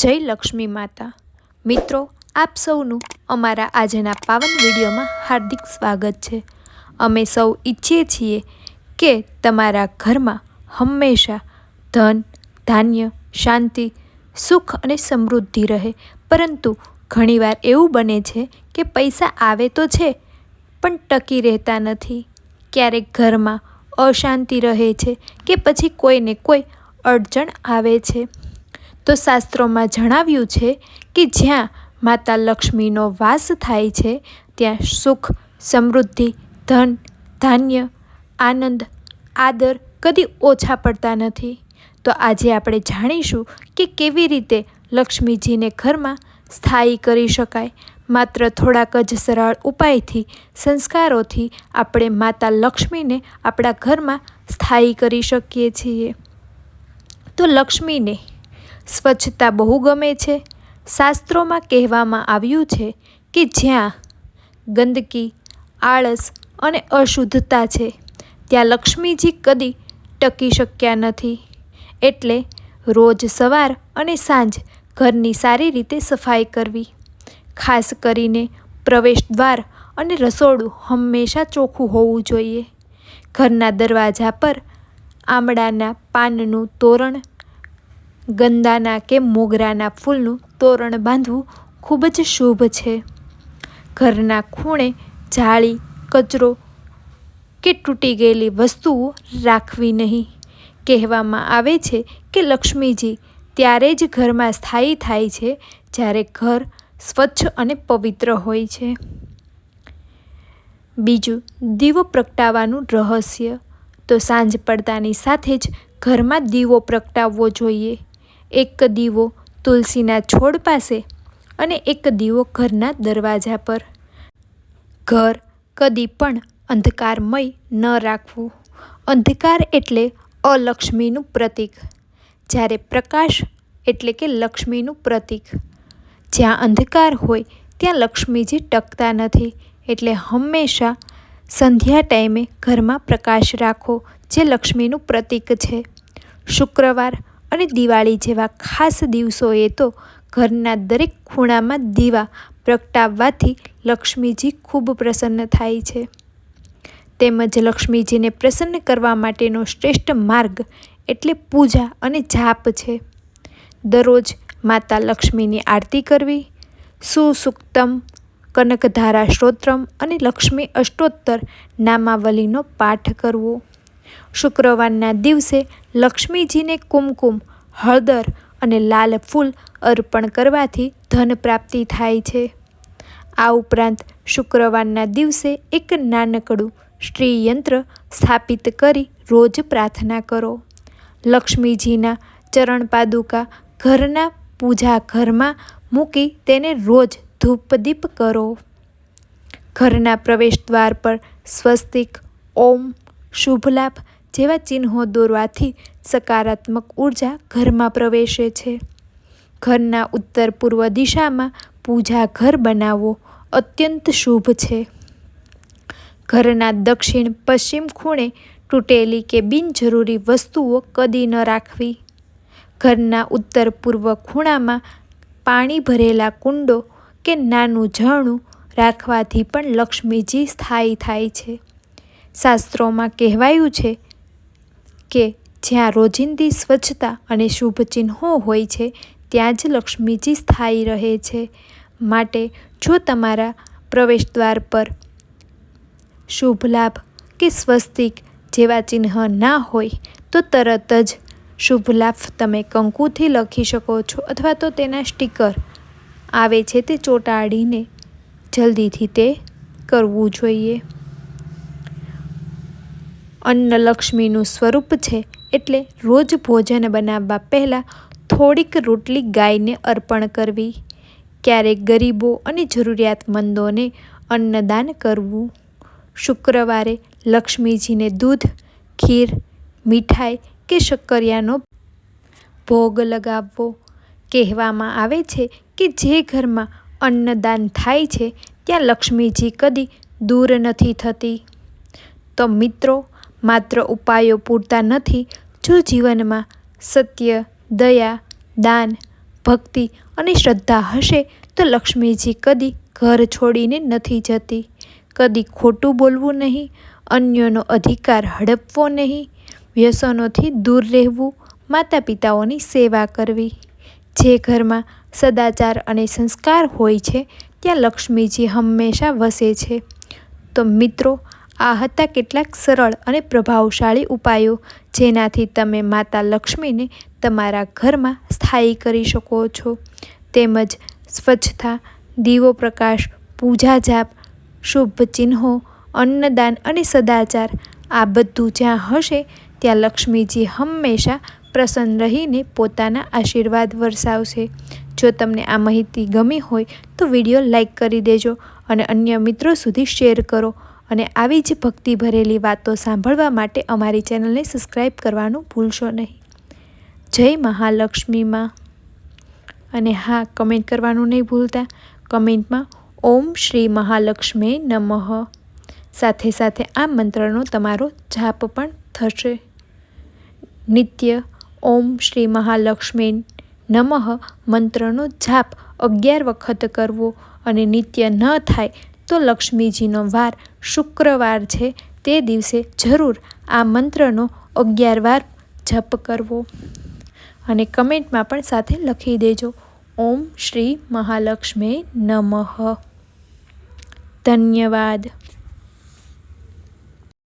જય લક્ષ્મી માતા. મિત્રો, આપ સૌનું અમારા આજના પાવન વિડીયોમાં હાર્દિક સ્વાગત છે. અમે સૌ ઈચ્છીએ છીએ કે તમારા ઘરમાં હંમેશા ધન, ધાન્ય, શાંતિ, સુખ અને સમૃદ્ધિ રહે. પરંતુ ઘણીવાર એવું બને છે કે પૈસા આવે તો છે, પણ ટકી રહેતા નથી. ક્યારેક ઘરમાં અશાંતિ રહે છે કે પછી કોઈને કોઈ અડચણ આવે છે. તો શાસ્ત્રોમાં જણાવ્યું છે કે જ્યાં માતા લક્ષ્મીનો વાસ થાય છે, ત્યાં સુખ, સમૃદ્ધિ, ધન, ધાન્ય, આનંદ, આદર કદી ઓછા પડતા નથી. તો આજે આપણે જાણીશું કે કેવી રીતે લક્ષ્મીજીને ઘરમાં સ્થાયી કરી શકાય. માત્ર થોડાક જ સરળ ઉપાયથી, સંસ્કારોથી આપણે માતા લક્ષ્મીને આપણા ઘરમાં સ્થાયી કરી શકીએ છીએ. તો લક્ષ્મીને સ્વચ્છતા બહુ ગમે છે. શાસ્ત્રોમાં કહેવામાં આવ્યું છે કે જ્યાં ગંદકી, આળસ અને અશુદ્ધતા છે, ત્યાં લક્ષ્મીજી કદી ટકી શક્યા નથી. એટલે રોજ સવાર અને સાંજ ઘરની સારી રીતે સફાઈ કરવી. ખાસ કરીને પ્રવેશ દ્વાર અને રસોડું હંમેશા ચોખ્ખું હોવું જોઈએ. ઘરના દરવાજા પર આમળાના પાનનું તોરણ ગંદાના કે મોગરાના ફૂલનું તોરણ બાંધવું ખૂબ જ શુભ છે. ઘરના ખૂણે જાળી, કચરો કે તૂટી ગયેલી વસ્તુઓ રાખવી નહીં. કહેવામાં આવે છે કે લક્ષ્મીજી ત્યારે જ ઘરમાં સ્થાયી થાય છે જ્યારે ઘર સ્વચ્છ અને પવિત્ર હોય છે. બીજું, દીવો પ્રગટાવવાનું રહસ્ય. તો સાંજ પડતાની સાથે જ ઘરમાં દીવો પ્રગટાવવો જોઈએ. એક દીવો તુલસીના છોડ પાસે અને એક દીવો ઘરના દરવાજા પર. ઘર કદી પણ અંધકારમય ન રાખવું. અંધકાર એટલે અલક્ષ્મીનું પ્રતીક. જ્યારે પ્રકાશ એટલે કે લક્ષ્મીનું પ્રતીક. જ્યાં અંધકાર હોય ત્યાં લક્ષ્મીજી ટકતા નથી. એટલે હંમેશા સંધ્યા ટાઈમે ઘરમાં પ્રકાશ રાખો જે લક્ષ્મીનું પ્રતીક છે. શુક્રવાર અને દિવાળી જેવા ખાસ દિવસોએ તો ઘરના દરેક ખૂણામાં દીવા પ્રગટાવવાથી લક્ષ્મીજી ખૂબ પ્રસન્ન થાય છે. તેમજ લક્ષ્મીજીને પ્રસન્ન કરવા માટેનો શ્રેષ્ઠ માર્ગ એટલે પૂજા અને જાપ છે. દરરોજ માતા લક્ષ્મીની આરતી કરવી, સુસુક્તમ કનકધારા શ્રોત્રમ અને લક્ષ્મી અષ્ટોત્તર નામાવલીનો પાઠ કરવો. શુક્રવારના દિવસે લક્ષ્મીજીને કુમકુમ, હળદર અને લાલ ફૂલ અર્પણ કરવાથી ધન પ્રાપ્તિ થાય છે. આ ઉપરાંત શુક્રવારના દિવસે એક નાનકડું શ્રીયંત્ર સ્થાપિત કરી રોજ પ્રાર્થના કરો. લક્ષ્મીજીના ચરણ પાદુકા ઘરના પૂજા ઘરમાં મૂકી તેને રોજ ધૂપદીપ કરો. ઘરના પ્રવેશ દ્વાર પર સ્વસ્તિક ઓમ શુભ લાભ જેવા ચિહ્નો દોરવાથી સકારાત્મક ઊર્જા ઘરમાં પ્રવેશે છે. ઘરના ઉત્તર પૂર્વ દિશામાં પૂજા ઘર બનાવવો અત્યંત શુભ છે. ઘરના દક્ષિણ પશ્ચિમ ખૂણે તૂટેલી કે બિનજરૂરી વસ્તુઓ કદી ન રાખવી. ઘરના ઉત્તર પૂર્વ ખૂણામાં પાણી ભરેલા કુંડો કે નાનું ઝરણું રાખવાથી પણ લક્ષ્મીજી સ્થાયી થાય છે. શાસ્ત્રોમાં કહેવાયું છે કે જ્યાં રોજિંદી સ્વચ્છતા અને શુભ ચિહ્નો હોય છે, ત્યાં જ લક્ષ્મીજી સ્થાયી રહે છે. માટે જો તમારા પ્રવેશદ્વાર પર શુભ લાભ કે સ્વસ્તિક જેવા ચિહ્ન ના હોય, તો તરત જ શુભ લાભ તમે કંકુથી લખી શકો છો અથવા તો તેના સ્ટીકર આવે છે તે ચોંટાડીને જલ્દીથી તે કરવું જોઈએ. અન્ન લક્ષ્મીનું સ્વરૂપ છે એટલે રોજ ભોજન બનાવવા પહેલાં થોડીક રોટલી ગાયને અર્પણ કરવી. ક્યારેક ગરીબો અને જરૂરિયાતમંદોને અન્નદાન કરવું. શુક્રવારે લક્ષ્મીજીને દૂધ, ખીર, મીઠાઈ કે શક્કરિયાનો ભોગ લગાવવો. કહેવામાં આવે છે કે જે ઘરમાં અન્નદાન થાય છે, ત્યાં લક્ષ્મીજી કદી દૂર નથી થતી. તો મિત્રો માત્ર ઉપાયો પૂરતા નથી, જો જીવનમાં સત્ય, દયા, દાન, ભક્તિ અને શ્રદ્ધા હશે, તો લક્ષ્મીજી કદી ઘર છોડીને નથી જતી. કદી ખોટું બોલવું નહીં, અન્યોનો અધિકાર હડપવો નહીં, વ્યસનોથી દૂર રહેવું માતા પિતાઓની સેવા કરવી. જે ઘરમાં સદાચાર અને સંસ્કાર હોય છે, ત્યાં લક્ષ્મીજી હંમેશા વસે છે. તો મિત્રો આ હતા કેટલાક સરળ અને પ્રભાવશાળી ઉપાયો, જેનાથી તમે માતા લક્ષ્મીને તમારા ઘરમાં સ્થાયી કરી શકો છો. તેમજ સ્વચ્છતા, દીવો પ્રકાશ, પૂજા જાપ, શુભ ચિહ્નો, અન્નદાન અને સદાચાર, આ બધું જ્યાં હશે ત્યાં લક્ષ્મીજી હંમેશા પ્રસન્ન રહીને પોતાના આશીર્વાદ વરસાવશે. જો તમને આ માહિતી ગમી હોય તો વીડિયો લાઈક કરી દેજો અને અન્ય મિત્રો સુધી શેર કરો. અને આવી જ ભક્તિ ભરેલી વાતો સાંભળવા માટે અમારી ચેનલને સબસ્ક્રાઈબ કરવાનું ભૂલશો નહીં. જય મહાલક્ષ્મીમાં અને હા, કમેન્ટ કરવાનું નહીં ભૂલતા. કમેન્ટમાં ઓમ શ્રી મહાલક્ષ્મી નમઃ. સાથે સાથે આ મંત્રનો તમારો જાપ પણ થશે. નિત્ય ઓમ શ્રી મહાલક્ષ્મી નમઃ મંત્રનો જાપ અગિયાર વખત કરવો અને નિત્ય ન થાય તો લક્ષ્મીજીનો વાર શુક્રવાર છે, તે દિવસે જરૂર આ મંત્રનો અગિયાર વાર જપ કરવો. અને કમેન્ટમાં પણ સાથે લખી દેજો, ઓમ શ્રી મહાલક્ષ્મી નમઃ. ધન્યવાદ.